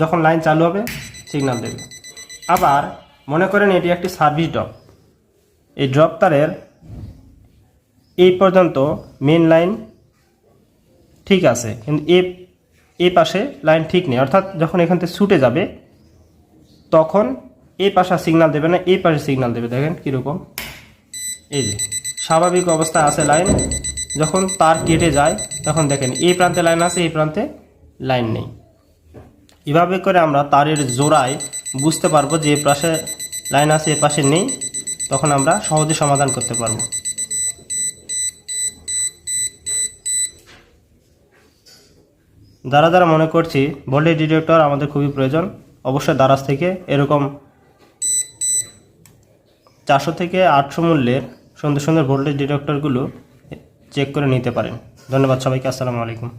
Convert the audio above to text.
যখন লাইন চালু হবে সিগন্যাল দেবে। আবার মনে করেন এটি একটি সার্ভিস ড্রপ এই ড্রপ তারের এই পর্যন্ত মেন লাইন ঠিক আছে, কিন্তু এ এই পাশে লাইন ঠিক নেই। অর্থাৎ যখন এখান থেকে ছুটে যাবে, তখন এই পাশে সিগন্যাল দেবে না এই পাশে সিগন্যাল দেবে। দেখেন কীরকম। এই যে, স্বাভাবিক অবস্থা আছে লাইন যখন তার কেটে যায়, তখন দেখেন এই প্রান্তে লাইন আছে এই প্রান্তে লাইন নেই। এভাবে করে আমরা তারের জোড়ায় বুঝতে পারব যে পাশে লাইন আছে এ পাশে নেই, তখন আমরা সহজে সমাধান করতে পারব। যারা যারা মনে করছি ভোল্টেজ ডিটেক্টর আমাদের খুবই প্রয়োজন। অবশ্যই দারাজ থেকে এরকম চারশো থেকে আটশো মূল্যের সুন্দর সুন্দর ভোল্টেজ ডিটেক্টরগুলো চেক করে নিতে পারেন। ধন্যবাদ সবাইকে, আসসালামু আলাইকুম।